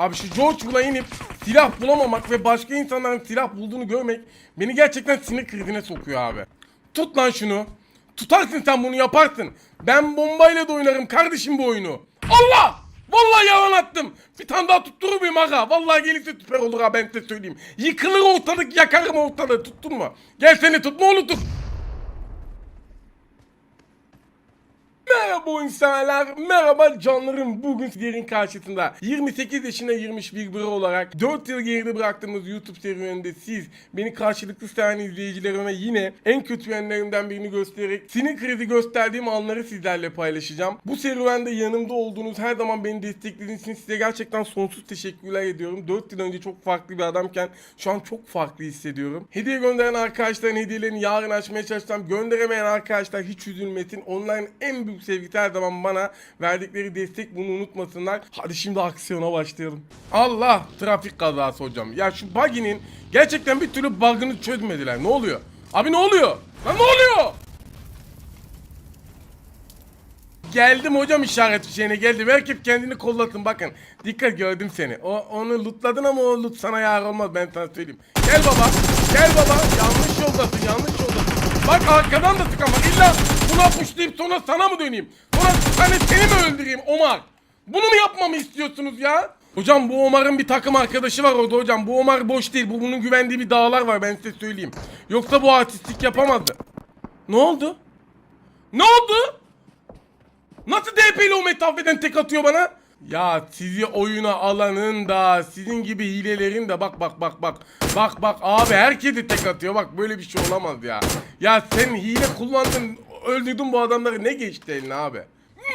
Abi şu George'la inip silah bulamamak ve başka insanların silah bulduğunu görmek beni gerçekten sinir krizine sokuyor abi. Tut lan şunu. Tutarsın sen bunu yaparsın. Ben bombayla da oynarım kardeşim bu oyunu. Allah! Vallahi yalan attım. Bir tane daha tutturur muyum aga? Vallahi gelirse süper olur ha ben size söyleyeyim. Yıkılır ortalık yakarım ortalığı tuttun mu? Gel seni tut ne olur tut. Merhaba insanlar, merhaba canlarım. Bugün sizlerin karşısında 28 yaşına girmiş bir olarak 4 yıl geride bıraktığımız YouTube serüveninde siz beni karşılıklı seven izleyicilerime yine en kötü yönlerimden birini göstererek sinir krizi gösterdiğim anları sizlerle paylaşacağım. Bu serüvende yanımda olduğunuz her zaman beni desteklediğiniz için size gerçekten sonsuz teşekkürler ediyorum. 4 yıl önce çok farklı bir adamken şu an çok farklı hissediyorum. Hediye gönderen arkadaşların hediyelerini yarın açmaya çalışacağım. Gönderemeyen arkadaşlar hiç üzülmesin. Onların en büyük sevgisi her zaman bana verdikleri destek bunu unutmasınlar. Hadi şimdi aksiyona başlayalım. Allah trafik kazası hocam. Ya şu buggy'nin gerçekten bir türlü bug'ını çözmediler. Ne oluyor? Abi ne oluyor? Lan ne oluyor? Geldim hocam işaret fişeğine geldim. Herkes kendini kollasın bakın. Dikkat gördüm seni. O onu lootladın ama o loot sana yar olmaz ben sana söyleyeyim. Gel baba. Gel baba. Yanlış yoldasın yanlış yoldasın. Bak arkadan da sıkan var. İlla buna puşlayıp sonra sana mı döneyim? Sonra hani seni mi öldüreyim Omar? Bunu mu yapmamı istiyorsunuz ya? Hocam bu Omar'ın bir takım arkadaşı var orada hocam. Bu Omar boş değil. Bu bunun güvendiği bir dağlar var ben size söyleyeyim. Yoksa bu artistlik yapamazdı. Ne oldu? Ne oldu? Nasıl DP'li o metafeden tek atıyor bana? Ya sizi oyuna alanın da sizin gibi hilelerin de bak bak bak bak. Bak bak abi herkesi tek atıyor bak böyle bir şey olamaz ya. Ya sen hile kullandın öldürdün bu adamları ne geçti eline abi?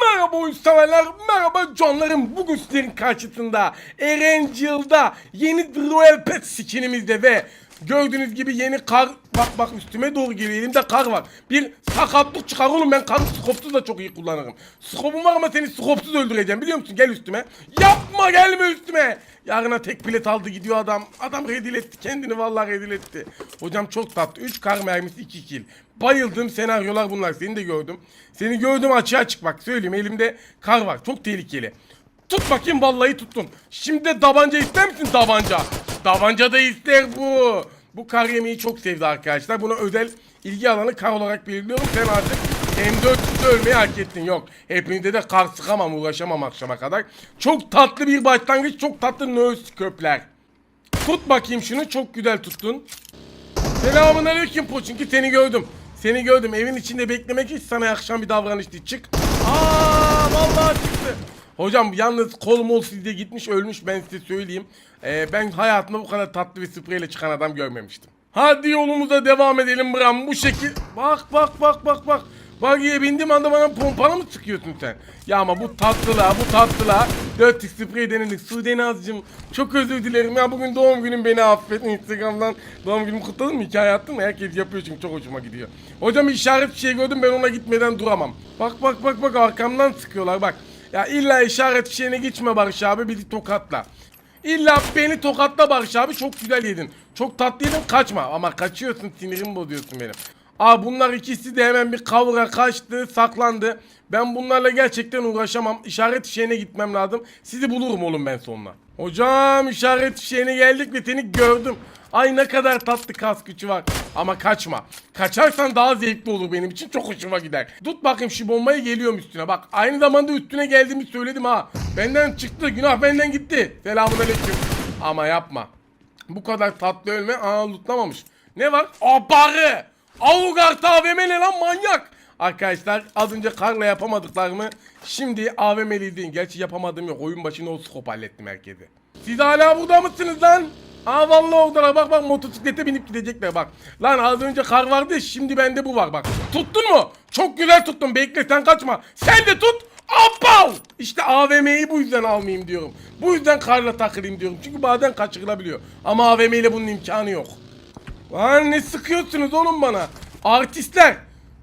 Merhaba oyun severler, merhaba canlarım. Bugün sizlerin karşısında Erencil'da yeni Royal Pet skinimizde ve gördüğünüz gibi yeni kar bak bak üstüme doğru geliyor elimde kar var. Bir sakatlık çıkar oğlum ben karı skopsuz da çok iyi kullanırım. Skopum var ama seni skopsuz öldüreceğim biliyor musun? Gel üstüme. Yapma gelme üstüme. Yarına tek bilet aldı gidiyor adam. Adam redil etti kendini vallahi redil etti. Hocam çok tatlı. 3 kar mermisi 2 kill. Bayıldığım senaryolar bunlar. Seni de gördüm. Seni gördüm açığa çık bak söyleyeyim elimde kar var. Çok tehlikeli. Tut bakayım vallahi tuttun. Şimdi de tabanca ister misin tabanca? Tabanca da ister bu. Bu kar yemeği çok sevdi arkadaşlar. Buna özel ilgi alanı kar olarak belirliyorum. Sen artık M400'de ölmeyi hak ettin. Yok. Hepinize de kar sıkamam uğraşamam akşama kadar. Çok tatlı bir başlangıç. Çok tatlı nöz köpler. Tut bakayım şunu. Çok güzel tuttun. Selamun aleyküm Poçinki seni gördüm. Seni gördüm. Evin içinde beklemek hiç sana yakışan bir davranış. Çık. Aa vallahi çıktı. Hocam yalnız kol mol sizde gitmiş ölmüş ben size söyleyeyim. Ee, ben hayatımda bu kadar tatlı bir spreyle çıkan adam görmemiştim. Hadi yolumuza devam edelim Bram bu şekil. Bak bak bak bak bak. Buggy'e bindim anda bana pompalı mı sıkıyorsun sen? Ya ama bu tatlıla bu tatlıla 4 sprey denedik. Sude Nazcığım çok özür dilerim ya bugün doğum günüm beni affet. Instagram'dan doğum günümü kutladın mı? Hikaye attın mı? Herkes yapıyor çünkü çok hoşuma gidiyor. Hocam işaret bir şey gördüm ben ona gitmeden duramam. Bak bak bak bak arkamdan sıkıyorlar bak. Ya illa işaret fişeğine gitme Barış abi bizi tokatla. İlla beni tokatla Barış abi çok güzel yedin. Çok tatlı yedin kaçma ama kaçıyorsun sinirimi bozuyorsun benim. Aa bunlar ikisi de hemen bir kavga kaçtı saklandı. Ben bunlarla gerçekten uğraşamam. İşaret fişeğine gitmem lazım. Sizi bulurum oğlum ben sonra. Hocam işaret fişeğine geldik ve seni gördüm. Ay ne kadar tatlı kas gücü var. Ama kaçma. Kaçarsan daha zevkli olur benim için. Çok hoşuma gider. Tut bakayım şu bombayı geliyorum üstüne. Bak aynı zamanda üstüne geldiğimi söyledim ha. Benden çıktı. Günah benden gitti. Selamun aleyküm. Ama yapma. Bu kadar tatlı ölme. Aa lootlamamış. Ne var? Abarı. Avugart AVM ne lan manyak. Arkadaşlar az önce karla yapamadıklarımı şimdi AVM'liydim. Gerçi yapamadım yok. Oyun başında o skop hallettim herkese. Siz hala burada mısınız lan? Aa vallahi oradalar bak bak motosiklete binip gidecekler bak. Lan az önce kar vardı şimdi bende bu var bak. Tuttun mu? Çok güzel tuttun bekle sen kaçma. Sen de tut. Apav! İşte AVM'yi bu yüzden almayayım diyorum. Bu yüzden karla takılayım diyorum. Çünkü bazen kaçırılabiliyor. Ama AVM ile bunun imkanı yok. Lan ne sıkıyorsunuz oğlum bana? Artistler.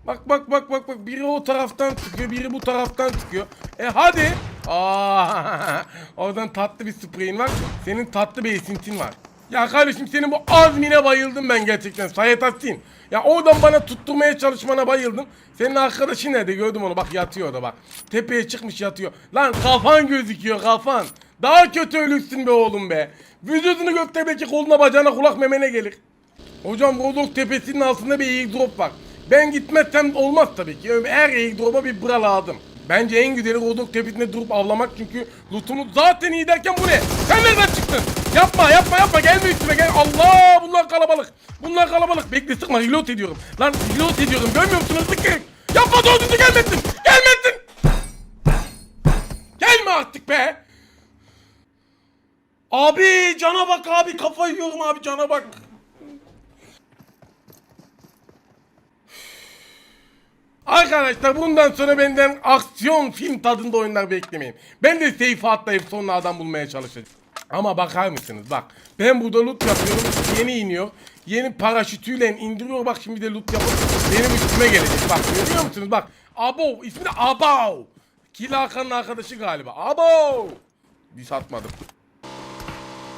Bak bak bak bak bak biri o taraftan çıkıyor, biri bu taraftan çıkıyor. E hadi. Aa, oradan tatlı bir spreyin var. Senin tatlı bir esintin var. Ya kardeşim senin bu azmine bayıldım ben gerçekten Sayet Attin. Ya oradan bana tutturmaya çalışmana bayıldım. Senin arkadaşın nerede gördüm onu bak yatıyor orada bak. Tepeye çıkmış yatıyor. Lan kafan gözüküyor kafan. Daha kötü ölürsün be oğlum be. Vücudunu gökte belki koluna bacağına kulak memene gelir. Hocam Rodok tepesinin altında bir airdrop var. Ben gitmezsem olmaz tabii ki. Her airdrop'a bir bra lazım. Bence en güzeli Rodok tepesinde durup avlamak çünkü lootunu zaten iyi derken bu ne? Sen nereden çıktın? Yapma yapma yapma gelme üstüme gel. Allah bunlar kalabalık. Bunlar kalabalık. Bekle sıkma reload ediyorum. Lan reload ediyorum görmüyor musunuz? Sıkın. Yapma doğru düzgün gelmesin. Gelmesin. Gelme artık be. Abi cana bak abi kafayı yiyorum abi cana bak. Arkadaşlar bundan sonra benden aksiyon film tadında oyunlar beklemeyin. Ben de seyfe atlayıp sonra adam bulmaya çalışacağım. Ama bakar mısınız bak ben burada loot yapıyorum yeni iniyor. Yeni paraşütüyle indiriyor bak şimdi de loot yapıp benim üstüme gelecek. Bak görüyor musunuz bak. Abo ismi de Abo. Kila Hakan'ın arkadaşı galiba. Abo. Bir satmadım.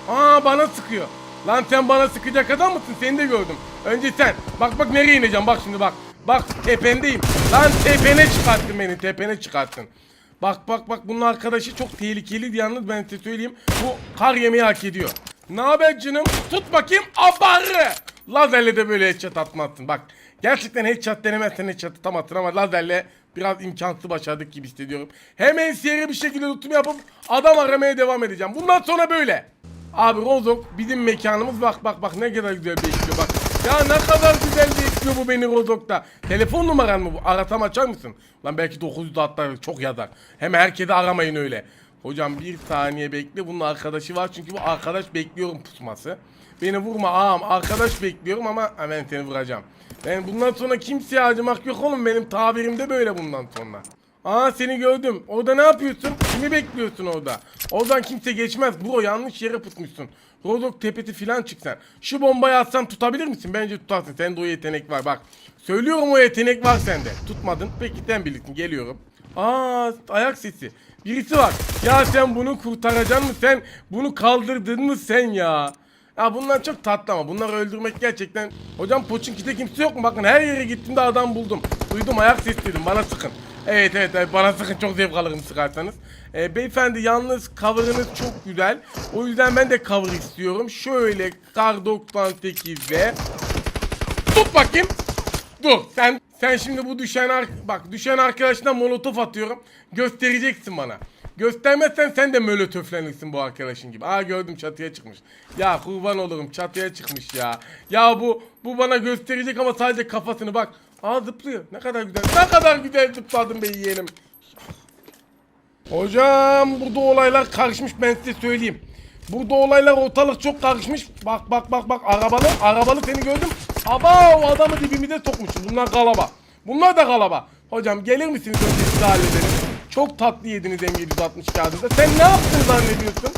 Aa bana sıkıyor. Lan sen bana sıkacak adam mısın? Seni de gördüm. Önce sen. Bak bak nereye ineceğim bak şimdi bak. Bak tependeyim. Lan tepene çıkarttın beni tepene çıkarttın. Bak bak bak bunun arkadaşı çok tehlikeliydi yalnız ben size söyleyeyim. Bu kar yemeği hak ediyor. Ne haber canım? Tut bakayım abarı. Lazerle de böyle headshot atmazsın. Bak gerçekten headshot denemezsen headshot atamazsın ama lazerle biraz imkansız başardık gibi hissediyorum. Hemen seri bir şekilde tutum yapıp adam aramaya devam edeceğim. Bundan sonra böyle. Abi Rozok bizim mekanımız bak bak bak ne kadar güzel bekliyor bak. Ya ne kadar güzel bekliyor bu beni Rozok'ta. Telefon numaran mı bu? Aratam açar mısın? Lan belki 900 hatta çok yazar. Hem herkese aramayın öyle. Hocam bir saniye bekle bunun arkadaşı var çünkü bu arkadaş bekliyorum pusması. Beni vurma ağam arkadaş bekliyorum ama ben seni vuracağım. Ben bundan sonra kimseye acımak yok oğlum benim tabirimde böyle bundan sonra. Aa seni gördüm. Orada ne yapıyorsun? Kimi bekliyorsun orada? Oradan kimse geçmez. Bro yanlış yere tutmuşsun. Rozok tepeti filan çıksan. Şu bombayı atsan tutabilir misin? Bence tutarsın. Sende o yetenek var bak. Söylüyorum o yetenek var sende. Tutmadın. Peki sen bilirsin. Geliyorum. Aa ayak sesi. Birisi var. Ya sen bunu kurtaracaksın mı? Sen bunu kaldırdın mı sen ya? Ya bunlar çok tatlı ama bunları öldürmek gerçekten... Hocam Poçinki'de kimse yok mu? Bakın her yere gittiğimde adam buldum. Duydum ayak sesi dedim bana sıkın. Evet evet bana sıkın çok zevk alırım sıkarsanız. Ee, beyefendi yalnız cover'ınız çok güzel. O yüzden ben de cover istiyorum. Şöyle kar 98'de. Tut bakayım. Dur sen sen şimdi bu düşen bak düşen arkadaşına molotof atıyorum. Göstereceksin bana. Göstermezsen sen de molotöflenirsin bu arkadaşın gibi. Aa gördüm çatıya çıkmış. Ya kurban olurum çatıya çıkmış ya. Ya bu bu bana gösterecek ama sadece kafasını bak. Aa zıplıyor. Ne kadar güzel. Ne kadar güzel zıpladım be yeğenim. Hocam burada olaylar karışmış ben size söyleyeyim. Burada olaylar ortalık çok karışmış. Bak bak bak bak arabalı arabalı seni gördüm. Aba o adamı dibimize sokmuşuz. Bunlar kalaba. Bunlar da kalaba. Hocam gelir misiniz önce sizi halledelim. Çok tatlı yediniz M760 kağıdında. Sen ne yaptın zannediyorsun?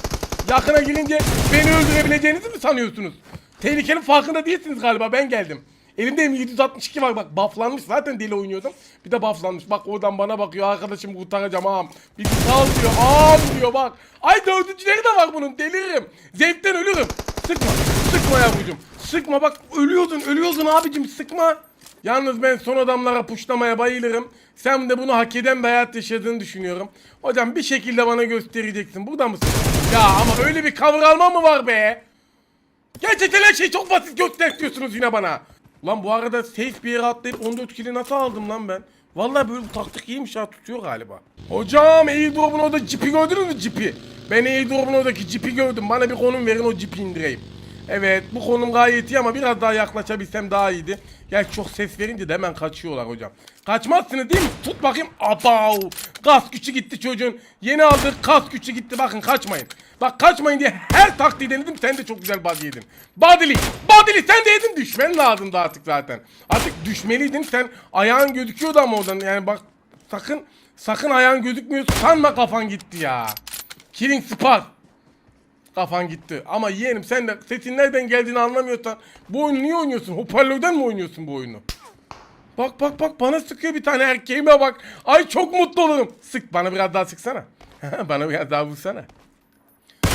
Yakına girince beni öldürebileceğinizi mi sanıyorsunuz? Tehlikenin farkında değilsiniz galiba ben geldim. Elimde M762 var bak bufflanmış zaten deli oynuyordum. Bir de bufflanmış bak oradan bana bakıyor arkadaşım kurtaracağım ağam. Bir sal diyor ağam diyor bak. Ay dördüncüleri de var bunun deliririm. Zevkten ölürüm. Sıkma sıkma yavrucuğum. Sıkma bak ölüyordun ölüyordun abicim sıkma. Yalnız ben son adamlara puşlamaya bayılırım. Sen de bunu hak eden bir hayat yaşadığını düşünüyorum. Hocam bir şekilde bana göstereceksin. Burada mısın? Ya ama öyle bir cover alma mı var be? Gerçekten her şey çok basit gösteriyorsunuz yine bana. Lan bu arada safe bir yere atlayıp 14 kili nasıl aldım lan ben? Vallahi böyle taktik iyiymiş ha tutuyor galiba. Hocam airdrop'un orada cipi gördünüz mü cipi? Ben airdrop'un oradaki cipi gördüm. Bana bir konum verin o cipi indireyim. Evet bu konum gayet iyi ama biraz daha yaklaşabilsem daha iyiydi. Gerçi çok ses verince de hemen kaçıyorlar hocam. Kaçmazsınız değil mi? Tut bakayım. Abav. Gaz gücü gitti çocuğun. Yeni aldık gaz gücü gitti. Bakın kaçmayın. Bak kaçmayın diye her taktiği denedim. Sen de çok güzel body yedin. Body'li. Body'li sen de yedin. Düşmen lazımdı artık zaten. Artık düşmeliydin. Sen ayağın gözüküyordu ama oradan. Yani bak sakın sakın ayağın gözükmüyor. Sanma kafan gitti ya. Killing Spar. Kafan gitti. Ama yeğenim sen de sesin nereden geldiğini anlamıyorsan bu oyunu niye oynuyorsun? Hoparlörden mi oynuyorsun bu oyunu? Bak bak bak bana sıkıyor bir tane erkeğime bak. Ay çok mutlu olurum. Sık bana biraz daha sıksana. bana biraz daha vursana.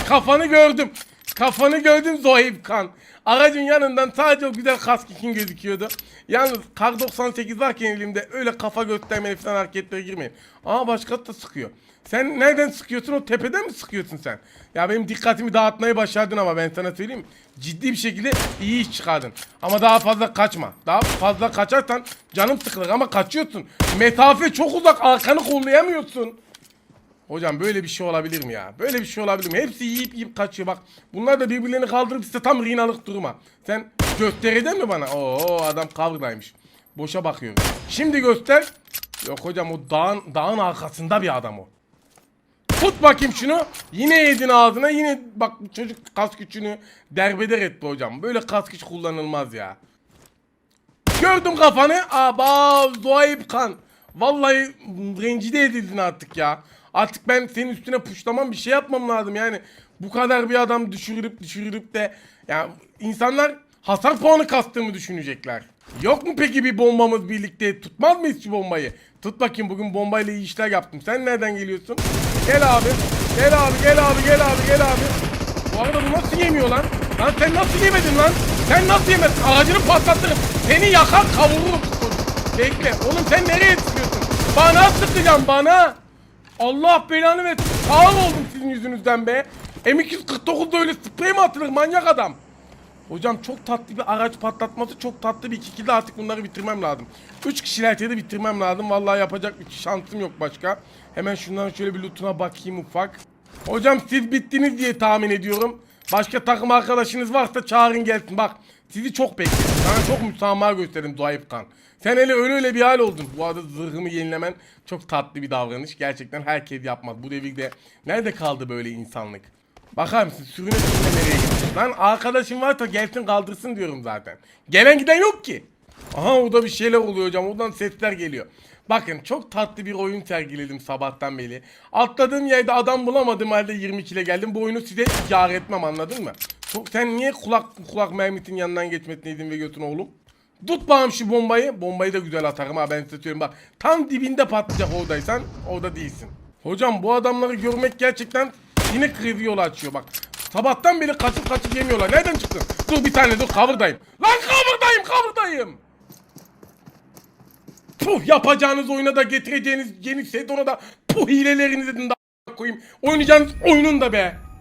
Kafanı gördüm. Kafanı gördüm Zohib Kan. Aracın yanından sadece o güzel kask için gözüküyordu. Yalnız Kar 98 varken elimde öyle kafa göstermeli falan hareketlere girmeyin. Aa başka da sıkıyor. Sen nereden sıkıyorsun? O tepeden mi sıkıyorsun sen? Ya benim dikkatimi dağıtmayı başardın ama ben sana söyleyeyim. Ciddi bir şekilde iyi iş çıkardın. Ama daha fazla kaçma. Daha fazla kaçarsan canım sıkılır ama kaçıyorsun. Mesafe çok uzak arkanı kollayamıyorsun. Hocam böyle bir şey olabilir mi ya? Böyle bir şey olabilir mi? Hepsi yiyip yiyip kaçıyor bak. Bunlar da birbirlerini kaldırıp size tam rinalık duruma. Sen gösteridin mi bana? Oo adam cover'daymış. Boşa bakıyorum. Şimdi göster. Yok hocam o dağın, dağın arkasında bir adam o. Tut bakayım şunu. Yine yedin ağzına. Yine bak çocuk kas gücünü derbeder etti hocam. Böyle kas güç kullanılmaz ya. Gördüm kafanı. Aba Zuhayb kan. Vallahi rencide edildin artık ya. Artık ben senin üstüne puşlamam bir şey yapmam lazım yani. Bu kadar bir adam düşürüp düşürüp de ya insanlar hasar puanı kastığımı düşünecekler. Yok mu peki bir bombamız birlikte? Tutmaz mıyız şu bombayı? Tut bakayım bugün bombayla iyi işler yaptım. Sen nereden geliyorsun? Gel abi. Gel abi gel abi gel abi gel abi. Bu arada bu nasıl yemiyor lan? Lan sen nasıl yemedin lan? Sen nasıl yemedin? Ağacını patlatırım. Seni yakar kavururum. Bekle. Oğlum sen nereye sıkıyorsun? Bana sıkacağım bana. Allah belanı versin. Sağ oldum sizin yüzünüzden be. M249'da öyle sprey mi atılır manyak adam? Hocam çok tatlı bir araç patlatması çok tatlı bir iki kilde artık bunları bitirmem lazım. Üç kişiler de bitirmem lazım. Vallahi yapacak bir şansım yok başka. Hemen şundan şöyle bir lootuna bakayım ufak. Hocam siz bittiniz diye tahmin ediyorum. Başka takım arkadaşınız varsa çağırın gelsin. Bak sizi çok bekledim. Sana çok müsamaha gösterdim Zayıf Kan. Sen hele öyle öyle bir hal oldun. Bu arada zırhımı yenilemen çok tatlı bir davranış. Gerçekten herkes yapmaz. Bu devirde nerede kaldı böyle insanlık? Bakar mısın sürüne sürüne nereye gitti? Lan arkadaşım varsa gelsin kaldırsın diyorum zaten. Gelen giden yok ki. Aha orada bir şeyler oluyor hocam. Oradan sesler geliyor. Bakın çok tatlı bir oyun sergiledim sabahtan beri. Atladığım yerde adam bulamadım halde 22 ile geldim. Bu oyunu size ikar etmem anladın mı? Çok, sen niye kulak kulak mermitin yanından geçmesine izin veriyorsun oğlum? Tut bakalım şu bombayı. Bombayı da güzel atarım ha ben size bak. Tam dibinde patlayacak oradaysan orada değilsin. Hocam bu adamları görmek gerçekten yine krizi yolu açıyor bak. Sabahtan beri kaçıp kaçıp yemiyorlar. Nereden çıktın? Dur bir tane dur cover'dayım. Lan cover'dayım cover'dayım. Puh yapacağınız oyuna da getireceğiniz yeni sezona da puh hilelerinizin de koyayım. Oynayacağınız oyunun da be.